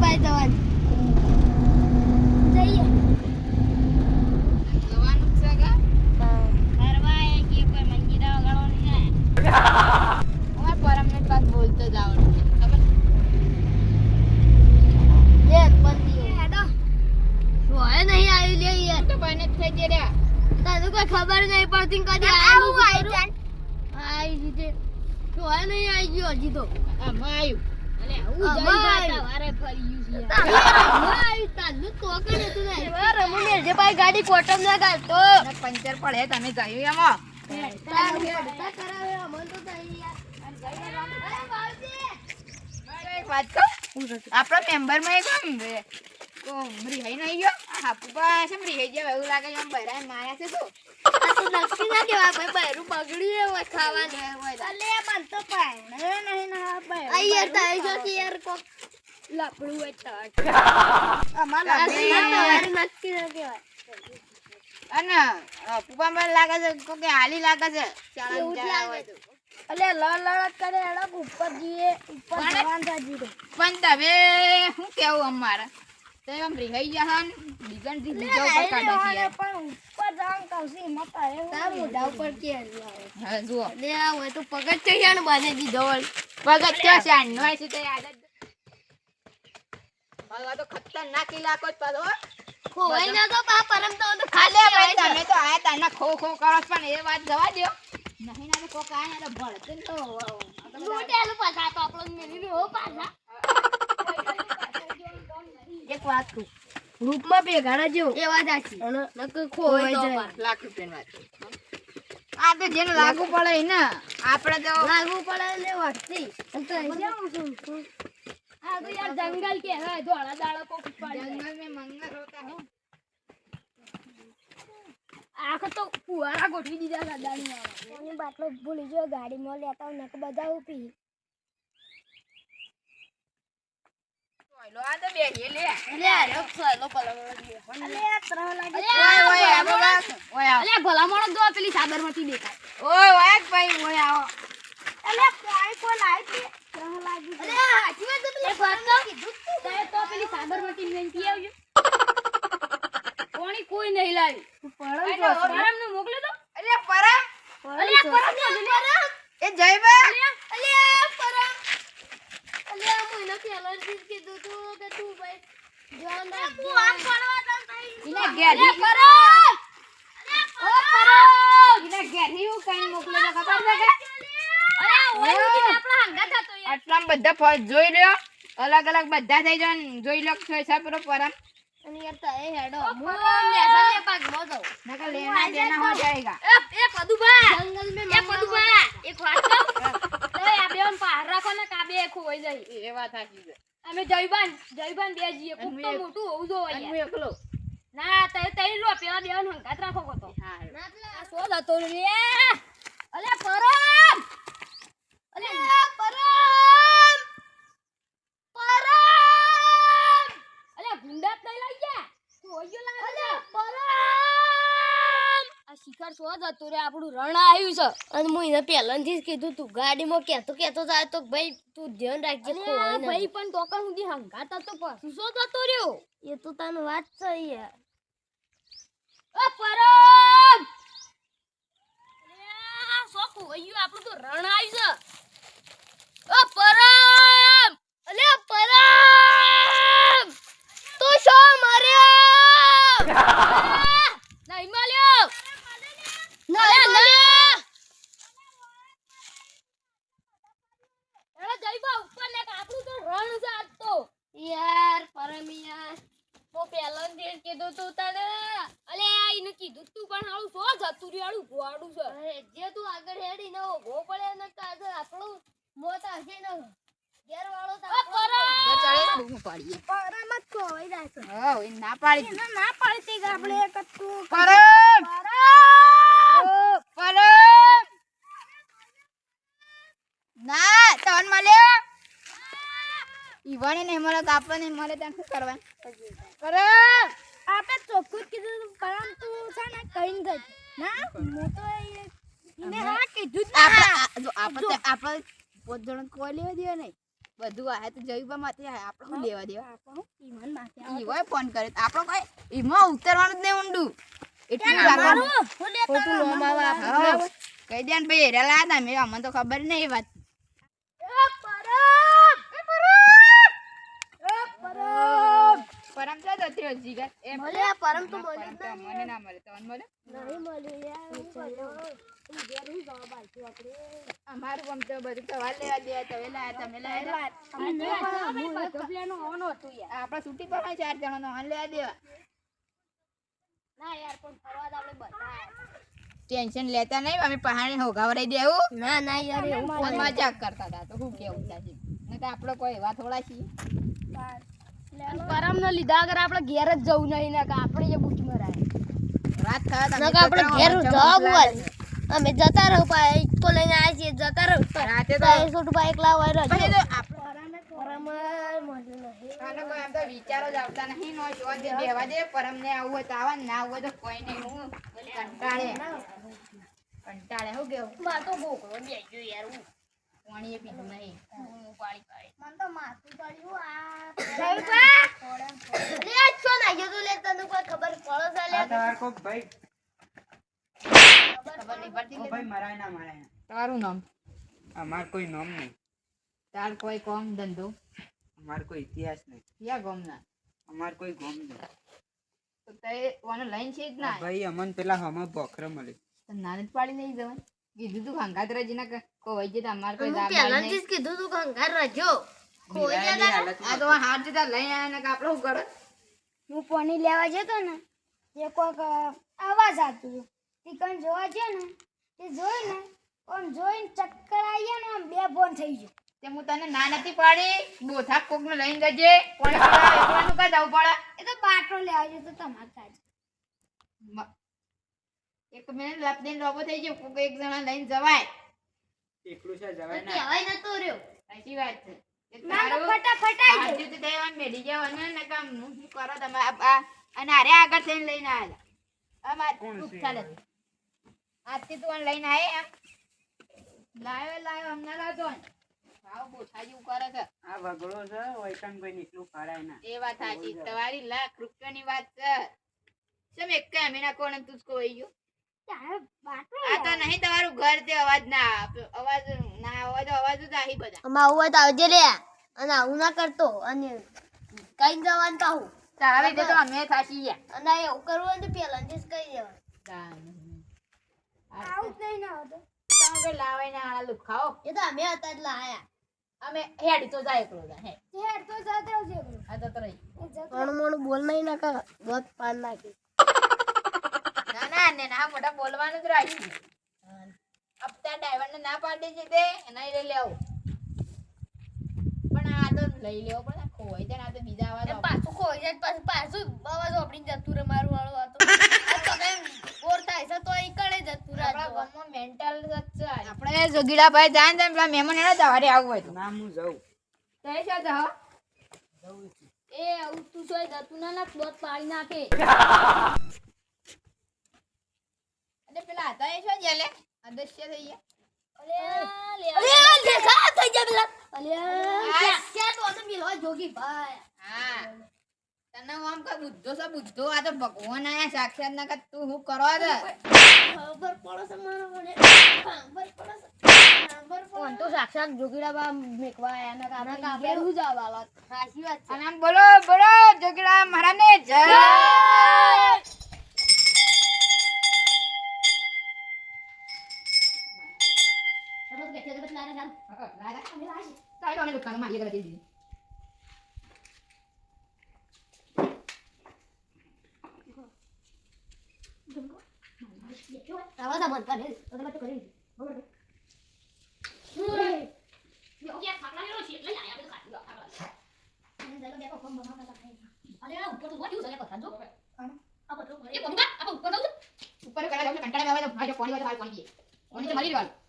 ભાઈ જવાની. ખબર? નહીં તો પડતી કદી આવું આવી આવી રીતે. સોય નહીં આવી ગયો હજી તો? આમાં આવ્યું. ગાડી કોટમ ના ગાલતો પંચર પડે તમે જયું એમાં આપણા મેમ્બરમાં એક આમ રિહાઈ નહીં ગયો? હાપુ પાસે રિહાઈ ગયા એવું લાગે છે આમ બૈરાને માર્યા છે શું? નક્કી ના કહેવાય ભાઈ બૈરું બગડ્યું હોય ખાવાનું. અલે મન તો પાણે નહીં ના ભાઈ આ યાર જો કે યાર લાપડું હોય તો અમાર લાગે નક્કી ના કહેવાય અને પુપા મને લાગે છે કોકે હાલી લાગે છે? ચાલા લાગે અલે લડ લડ કરે એડા ઉપર જઈએ ઉપર જવાન થાજી પણ તમે શું કેવું અમારે? તમે આમ રિહાઈ જહાન હન. થી બીજા ઉપર કાઢે છે યાર. પણ ઉપર જાન કૌશી મતા આવે તાર મોઢા ઉપર કે હા જુઓ. લે આ હોય તો પગજ ચડિયાને બને દીધો પગત કે છે આનો હોય છે તે આદત આ તો ખતરનાક ઇલાકો જ પાછો હો. ખોવાઈ ના તો પા પરમ તો તો ખાલે ભાઈ તમે તો આયા તાના ખો ખો કરો પણ એ વાત જવા દ્યો. નહીં ના તો કોક આયા ને તો ભળતે ને તો લૂટેલું પાછા તો આપણો મેલી હો પાછા. એક વાત કહું. ગ્રુપમાં ભેગાડા જેવો. એ વાત સાચી અને નક જાય. લાખ રૂપિયા વાત આ તો જેને લાગુ પડે ને. આપણે તો લાગુ પડે ને વાતથી આ તો યાર જંગલ કહેવાય. ધોળા દાડા કોક જંગલ મે મંગલ હોતા આખો તો ફુવારા ગોઠવી દીધા ગાડાની વાળા બાટલો ભૂલી ગયો. ગાડીમાં લેતા નક બધા ઉપી. લાગે. ઓય ઓય આવો બસ ઓય આવો. અલે ભલા માણસ પેલી સાબરમતી દેખાય. ઓય ઓય ભાઈ ઓય આવો. અલે કોઈ લાઈ છે? લાગી અલે હાચી વાત તો પેલી ફરનો કીધું તે. તો પેલી સાબરમતી વેંતી આવજો. કોણી કોઈ નહીં લાવી. ઓય. પરમનું મોકલે તો અરે પરમ અલે પરમનું પરમ એ જયબા અલે પરમ અલે આ મહિના પહેલા જ કીધું તું કે તું ભાઈ ધ્યાન રાખજે તું આમ પડવા તો નહીં ઇને ઘેરી. પરમ ઓ પરમ ઇને ઘેરી હું કઈ મોકલે તો ખબર છે કે? અરે ઓય ઉઠીને આપણા હંગાત હતો યાર. આટલા બધા ફળ જોઈ લ્યો. અલગ અલગ બધા થઈ જાય જોઈ લો છે સા પરમ. અને યાર તા એ હેડો. હું નેસા પાક મો જાઉં નકર લેના દેના હો જાયેગા. એ એ પદુભા. જંગલ મે એ પદુભા. એક વાત કહું? એ આ બેન પાર રાખો ને કાબે ખોવાઈ જાય. એ વાત સાચી છે. અમે જયબાન જયબાન બે જીએ. તો મોટું હોવું જોઈએ. હું એકલો. ના તય તય રો પેલા બેન હંગાત રાખો કો તો હા આ સો જતો રે અલે પરમ! અલે પરમ! પરમ! અલે ગુંડા જ લઈ ગયા? તું ઓયો લાગે અલે પરમ! આ શિખર સો જતો રે? આપણું રણ આવ્યું છે. અને હું એને પહેલાથી જ કીધું તું ગાડીમાં કહેતો કહેતો જાય તો ભાઈ તું ધ્યાન રાખજે ખોવાય ભાઈ પણ ટોકન સુધી હંગાતા તો પછી સો જતો રહ્યો? એ તો તને વાત છે યાર. ઓ પરમ અરે સો આપણું તો રણ આવ્યું છે. ઓ પરમ! અલે પરમ! તો શો માર્યો? નહીં મળ્યો ના ના ઉપર ને આપણું તો રણ છે આજ તો. યાર પરમ યાર. તો પહેલા જ કીધું તું તને. અલે આ ઈને કીધું તું પણ હાળું સો જતું રહ્યું ગોડું છે. અરે જે તું આગળ હેડી ન ગો પડે ને કાજ આપણું મોતા હશે ને. ઘેર વાળો તો જો ચડે તો હું પરા મત કો હોય જાય છે હા ના પાડી ના પાડતી કે આપણે એક તું પરા પરમ પરમ ના તન મળ્યો ઈવાને ને મળે તો આપણને મળે ત્યાં શું કરવાનું? અરે આપણે ચોખ્ખું જ કીધું પરંતુ છે ને કઈ નથી ના હું તો એને હા કીધું જ આપણે જો આપણે આપણે પોત જણ કોઈ લેવા દેવા નહીં. બધું આ તો જયુબા માથે આયા આપણે શું લેવા દેવા? આપણું ઈમાન માથે. ફોન કર્યો તો આપણો કોઈ ઈમાં ઉતરવાનું જ નહીં ઊંડું. એટલું રાખવાનું ખોટું આપણું? કહી દે ને ભાઈ હેરા લાયા તા મેં અમને તો ખબર નહીં એ વાત એ પરમ! એ પરમ! પરમ રહ્યો જીગર એ પરમ તો મળ્યું. મને ના મળે તમને નહીં મળ્યું યાર? અમારું તો બધું સવાલ લેવા દે તમે લાયા તમે લાયા. આપણા છૂટી ચાર જણા નો લેવા દેવા ના યાર, પણ ફરવા આપણે બધા. ટેન્શન લેતા નહીં અમે પહાડી હોગાવરાઈ દેવું ના ના યાર એવું મજાક કરતા હતા તો શું કેવું થાય ને તો આપણે કોઈ એવા થોડા છીએ. પરમ નો લીધા વગર આપણે ઘેર જ જવું નહીં ને કે આપણે એ બુટ મરાય. રાત થાય આપણે ઘેર જવાબ હોય. અમે જતા રહો પાય તો લઈને આવ્યા છીએ જતા રહો રાતે તો છોટું ભાઈ એકલા હોય તો વિચારો જ આવતા નહીં નો જો દે બેવા દે પરમ ને આવું હોય તો આવા ના આવું હોય તો કોઈ નહીં. હું કંટાળે. કંટાળે હું કેવું? મારે તો ગોકળો બેજો યાર હું. પાણી પીધું નહીં. હું પાણી પાડી. મન તો માથું પડ્યું આ લે છો ના ગયો લે તને કોઈ ખબર પડો છે લે. તાર કોક ભાઈ. ખબર નહીં પડતી ભાઈ મરાય ના મરાય તારું નામ? અમાર કોઈ નામ નહીં. તાર કોઈ કોમ ધંધો? અમાર કોઈ ઇતિહાસ નહીં. ક્યાં ગમ ના અમાર કોઈ ગોમ નહીં. તો તે ઓને લઈને છે જ ના? ભાઈ અમન પેલા હમ બોખરો મળે તો નાને જ પાડી નહીં જવાનું કીધું તું ખંગાત રજી ના કોઈ જે તમારે કોઈ હું નહીં. જ કીધું તું રજો. ખોઈ જતા આ તો હાથ જતા લઈ આયા ને કે આપણે શું કરો? હું પાણી લેવા જતો ને જે કોઈક આવાજ અવાજ આવતું હતું. જોવા છે ને તે જોઈ ને આમ જોઈને ચક્કર આવી ગયા ને આમ બે ફોન થઈ ગયો. તે હું તને ના નથી પાડી. બોથા કોક ને લઈને જજે. પણ પેલા કા જવું પડે. એ તો બાટલો લેવા જતો તમારે કાજ. એક મિનિટ લાપ દઈને લોબો થઈ ગયો કોક એક જણા લઈને જવાય. એકલું છે જવાય ના. કહેવાય નતો રહ્યો. સાચી વાત છે. એ ના તો તારું ફટાફટ આવી હાથથી તો દેવાન મેલી જવાનું ને કામ હું શું કરો તમે? આ- આ- અને અરે આગળ થઈને લઈને આવેલા. આમાં કોણ ચાલે. આજથી તું લઈને આવે એમ. લાયો લાયો લાવતો ભાવ બોથા જેવું કરે છે. આ વગડો છે ના. એ વાત સાચી તમારી લાખ રૂપિયાની વાત છે. શેમ એક કોણ તું જ કોઈ ગયું? આ તો નહીં તમારું ઘર તે અવાજ ના અવાજ ના આવે અવાજ જ આહી બધા. આમાં આવું આવજે લે. અને આવું ના કરતો. અને કઈ જવાનું તો તારા લીધે તો અમે થાકી ગયા. અને એવું કરવું તો પહેલાથી જ કહી દેવાનું. આવું જ નહીં ના હતો. તમે કઈ લાવાય ને આળા લુક એ તો અમે હતા એટલે આયા. અમે હેડી તો જાય એકલો જાય હે. હેડ તો જાતે એકલો. આ મોણું બોલ નહીં ના કર. દોત પાન નાખી. ના ના મોટા બોલવાનું જ રાખ્યું હપ્તા ડ્રાઈવર ના પાડી છે તે એના લઈ લેવું. પણ આ તો લઈ લેવો પણ ખોવાઈ જાય આ તો બીજા આવા પાછું ખોવાઈ જાય પાછું પાછું અવાજ ઓપડીને જતું રે મારું વાળું આ તો. બોર થાય છે તો એકડે જતું રહે આપણા ગામમાં મેન્ટલ જ છે આપણે જોગીડાભાઈ જાય ને પેલા મહેમાન એને તમારે આવવું હોય તો. ના હું જાઉં. તે શું જાઓ એ આવું તું સોય જતું ના ના પાડી નાખે. એટલે પેલા હતા એ શું જેલે અદૃશ્ય થઈ ગયા. અલ્યા દેખા થઈ જાય પેલા અલ્યા. આ- ક્યાં- ક્યાં તો હતો મિલવા જોગી ભાઈ. હા. તને આમ કા બુદ્ધો છે બુદ્ધો આ તો ભગવાન આયા સાક્ષાત ના તું હું કરો છે? ખબર પડે છે મારો મને. ખબર પડે છે. ખબર પડે. તો સાક્ષાત જોગીડા બા મેકવા આયા ના કારણે કાપે હું જ આવાલા સાચી વાત છે. અને આમ બોલો બોલો જોગીડા મહારાજને જય! બેઠે તો બતલા ને ચાલો અમે દુકાનમાં આગળ જઈએ આવા તા મન કરે તો તમે તો કરી બરોબર બધું અરે આ ઉપર તો વધ્યું છે কথা જો આ બધું એ કોણ આ ઉપર તો ઉપર કરા જાવ કંટાળા આવે તો ભાઈ પાણી વાળો પાણી પીએ પાણી તો મરી ગયો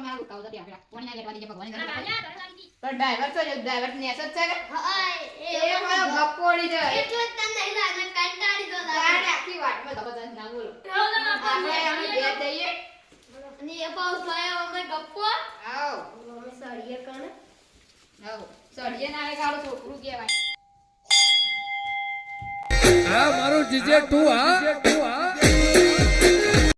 તમે આ લુકાવ તો ત્યાં પાણી ના લેવા દીજે ભગવાન ના કરે ના તારી પણ ડ્રાઈવર તો ડ્રાઈવર ને જ છે કે? હા એ મારો ગપ્પોડી છે. એટલે જ તને નહીં લાગે કંટાળી દો ગાડ આખી વાટમાં જબરદસ્ત ના બોલો. આપણે અમે ઘેર જઈએ અને એ પાઉસ લાયો અમે ગપ્પો. આવ. અમે સળીએ કણ. હવ સળિયે ના આવે કાળું છોકરું કહેવાય. હા મારું જીજે તું હા.